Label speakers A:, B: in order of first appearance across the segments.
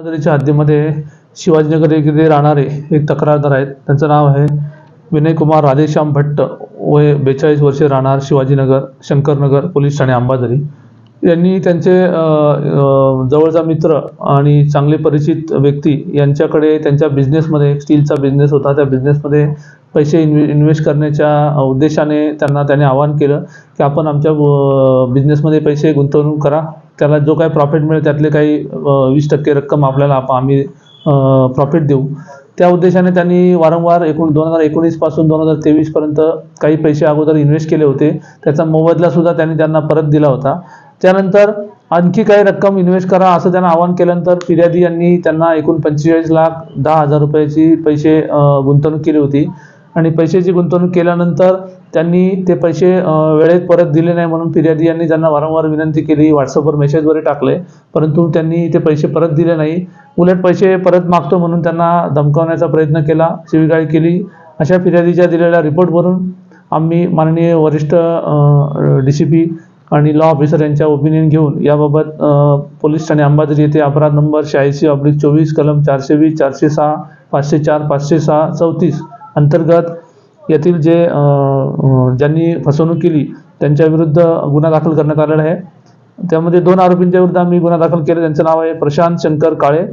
A: नगरीच्या हद्दीमध्ये शिवाजीनगर येथे राहणारे एक तक्रारदार आहेत. त्यांचं नाव आहे विनयकुमार राधेश्याम भट्ट. वय बेचाळीस वर्षे राहणार शिवाजीनगर शंकरनगर पोलीस ठाणे अंबाझरी. यांनी त्यांचे जवळचा मित्र आणि चांगले परिचित व्यक्ती यांच्याकडे त्यांच्या बिझनेसमध्ये स्टीलचा बिझनेस होता. त्या बिझनेसमध्ये पैसे इन्व्हे इन्व्हेस्ट करण्याच्या उद्देशाने त्यांना त्याने आवाहन केलं की आपण आमच्या बिझनेसमध्ये पैसे गुंतवणूक करा. त्याला जो काही प्रॉफिट मिळेल त्यातले काही वीस टक्के रक्कम आपल्याला आप आम्ही प्रॉफिट देऊ. त्या उद्देशाने त्यांनी वारंवार एकूण दोन हजार एकोणीसपासून दोन हजार तेवीसपर्यंत काही पैसे अगोदर इन्व्हेस्ट केले होते. त्याचा मोबदलासुद्धा त्यांनी त्यांना परत दिला होता. त्यानंतर आणखी काही रक्कम इन्व्हेस्ट करा असं त्यांना आवाहन केल्यानंतर फिर्यादी यांनी त्यांना एकूण पंचेचाळीस लाख दहा हजार रुपयाची पैसे गुंतवणूक केली होती. आणि पैशाची गुंतवणूक केल्यानंतर त्यांनी ते पैसे वेळेत परत दिले नाही म्हणून फिर्यादी यांनी त्यांना वारंवार विनंती केली व्हॉट्सअपवर मेसेजवर टाकले परंतु त्यांनी ते पैसे परत दिले नाही. उलट पैसे परत मागतो म्हणून त्यांना धमकावण्याचा प्रयत्न केला शिवीगाळ केली. अशा फिर्यादीच्या दिलेल्या रिपोर्टवरून आम्ही माननीय वरिष्ठ डी सी पी आणि लॉ ऑफिसर यांच्या ओपिनियन घेऊन याबाबत पोलीस ठाणे अंबाझरी येथे अपराध नंबर शहाऐंशी ऑब्लिक चोवीस कलम चारशे वीस चारशे सहा पाचशे चार पाचशे सहा चौतीस अंतर्गत येथील जे ज्यांनी फसवणूक केली त्यांच्या विरुद्ध गुन्हा दाखल करण्यात आलेला आहे. त्यामध्ये दोन आरोपींच्या विरुद्ध आम्ही गुन्हा दाखल केला. त्यांचं नाव आहे प्रशांत शंकर काळे.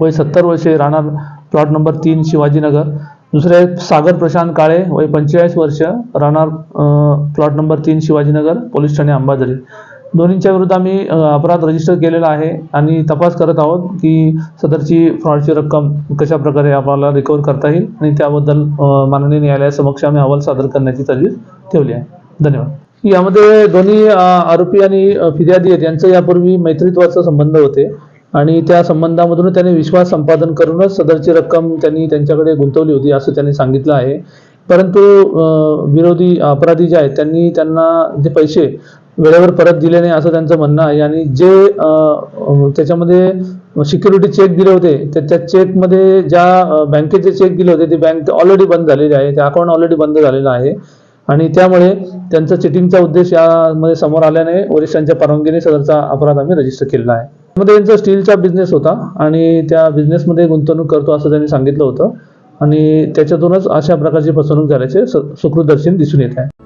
A: वय सत्तर वर्षे राहणार प्लॉट नंबर तीन शिवाजीनगर. दुसरे आहेत सागर प्रशांत काळे वय पंचेचाळीस वर्ष राहणार प्लॉट नंबर तीन शिवाजीनगर पोलीस ठाणे अंबाझरी. दोन्हींच्या विरुद्ध आम्ही अपराध रजिस्टर केलेला आहे आणि तपास करत आहोत की सदरची फ्रॉडची रक्कम कशा प्रकारे आपल्याला रिकवर करता येईल आणि त्याबद्दल माननीय न्यायालयासमक्ष आम्ही अहवाल सादर करण्याची तजवीज ठेवली आहे. धन्यवाद. यामध्ये दोन्ही आरोपी आणि फिर्यादी आहेत. यांचं यापूर्वी मैत्रित्वाचा संबंध होते आणि त्या संबंधामधून त्यांनी विश्वास संपादन करूनच सदरची रक्कम त्यांनी त्यांच्याकडे गुंतवली होती असं त्यांनी सांगितलं आहे. परंतु विरोधी अपराधी जे आहेत त्यांनी त्यांना जे पैसे वेळेवर परत दिले नाही असं त्यांचं म्हणणं आहे. आणि जे त्याच्यामध्ये सिक्युरिटी चेक दिले होते त्या त्या चेकमध्ये ज्या बँकेचे चेक दिले होते ते बँक ऑलरेडी बंद झालेली आहे. ते अकाउंट ऑलरेडी बंद झालेलं आहे. आणि त्यामुळे त्यांचा चिटिंगचा उद्देश यामध्ये समोर आल्याने वरिष्ठांच्या परवानगीने सदरचा अपराध आम्ही रजिस्टर केलेला आहे. त्यामध्ये त्यांचा स्टीलचा बिझनेस होता आणि त्या बिझनेसमध्ये गुंतवणूक करतो असं त्यांनी सांगितलं होतं. आणि त्याच्यातूनच अशा प्रकारची फसवणूक झाल्याचे स- सुकृत दर्शन दिसून येत आहे.